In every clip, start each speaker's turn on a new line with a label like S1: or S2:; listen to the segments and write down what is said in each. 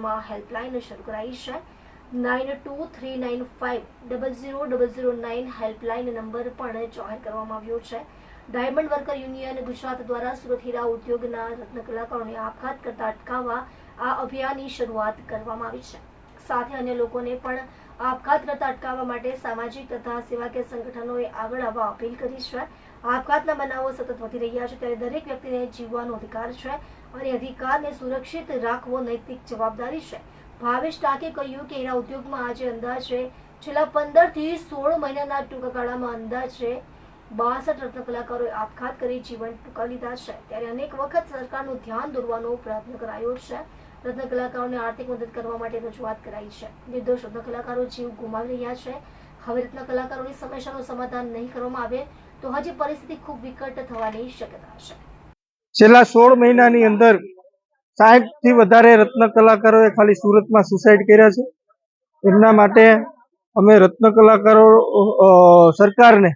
S1: જેમાં હેલ્પલાઇન શરૂ કરાઈ છે. Nine two three nine five double zero double zero nine helpline number પણ જાહેર કરવામાં આવ્યો છે. ડાયમંડ વર્કર યુનિયન ગુજરાત દ્વારા સુરત હીરા ઉદ્યોગના રત્ન કલાકારોને આપઘાત કરતા અટકાવવા આ અભિયાનની શરૂઆત કરવામાં આવી છે. સાથે અન્ય લોકોને પણ આપઘાત અટકાવવા માટે સામાજિક તથા સેવાકીય સંગઠનોએ આગળ આવવા અપીલ કરી છે. આપઘાતના બનાવો સતત વધી રહ્યા છે ત્યારે દરેક વ્યક્તિને જીવવાનો અધિકાર છે અને અધિકારને સુરક્ષિત રાખવો નૈતિક જવાબદારી છે. ભાવેશ ટાકે કહ્યું કે એના ઉદ્યોગમાં આજે અંદાજે છેલ્લા પંદરથી સોળ મહિનાના ટૂંકા ગાળામાં અંદાજે બાસઠ રત્ન કલાકારોએ આપઘાત કરી જીવન ટૂંકાવી લીધા છે. ત્યારે અનેક વખત સરકારનું ધ્યાન દોરવાનો પ્રયત્ન કરાયો છે. રત્ન કલાકારોને આર્થિક મદદ કરવા માટે રજૂઆત કરાઈ છે. નિર્દોષ રત્ન કલાકારો જીવ ગુમાવી રહ્યા છે. હવે રત્ન કલાકારોની સમસ્યાનું સમાધાન નહીં કરવામાં આવે તો હજી પરિસ્થિતિ ખૂબ વિકટ થવાની શક્યતા છે.
S2: છેલ્લા સોળ મહિનાની અંદર સાઠથી વધારે રત્ન કલાકારોએ ખાલી સુરતમાં સુસાઇડ કર્યા છે. એમના માટે અમે રત્ન કલાકારો સરકારને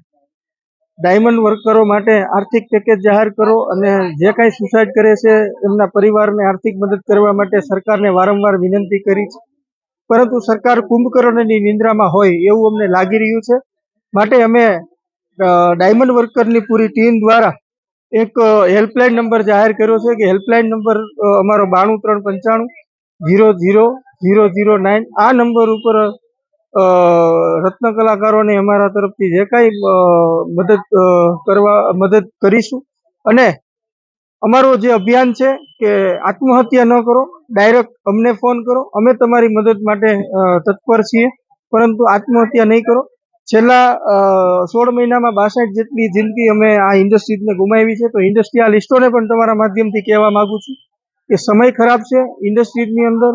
S2: ડાયમંડ વર્કરો માટે આર્થિક પેકેજ જાહેર કરો અને જે કાંઈ સુસાઇડ કરે છે એમના પરિવારને આર્થિક મદદ કરવા માટે સરકારને વારંવાર વિનંતી કરી છે. પરંતુ સરકાર કુંભકર્ણની નિંદ્રામાં હોય એવું અમને લાગી રહ્યું છે. માટે અમે ડાયમંડ વર્કરની પૂરી ટીમ દ્વારા એક હેલ્પલાઇન નંબર જાહેર કર્યો છે કે હેલ્પલાઇન નંબર અમારો બાણું ત્રણ પંચાણું zero zero zero zero, nine આ નંબર ઉપર રત્ન કલાકારોને અમારા તરફથી જે કાંઈ મદદ કરવા, મદદ કરીશું. અને અમારું જે અભિયાન છે કે આત્મહત્યા ન કરો, ડાયરેક્ટ અમને ફોન કરો. અમે તમારી મદદ માટે તત્પર છીએ, પરંતુ આત્મહત્યા નહીં કરો. છેલ્લા સોળ મહિનામાં બાસઠ જેટલી જિંદગી અમે આ ઇન્ડસ્ટ્રીઝને ગુમાવી છે, તો ઇન્ડસ્ટ્રીયાલિસ્ટોને પણ તમારા માધ્યમથી કહેવા માગું છું કે સમય ખરાબ છે. ઇન્ડસ્ટ્રીઝની અંદર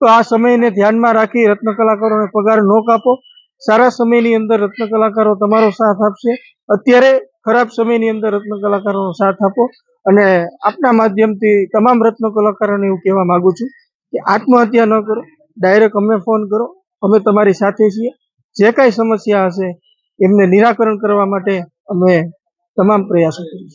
S2: તો આ સમયને ધ્યાનમાં રાખી રત્ન કલાકારોને પગાર ન કાપો. સારા સમયની અંદર રત્ન કલાકારો તમારો સાથ આપશે. અત્યારે ખરાબ સમયની અંદર રત્ન કલાકારોનો સાથ આપો. અને આપના માધ્યમથી તમામ રત્ન કલાકારોને એવું કહેવા માગું છું કે આત્મહત્યા ન કરો. ડાયરેક્ટ અમે ફોન કરો. અમે તમારી સાથે છીએ. જે કાંઈ સમસ્યા હશે, એમને નિરાકરણ કરવા માટે અમે તમામ પ્રયાસો કરીશું.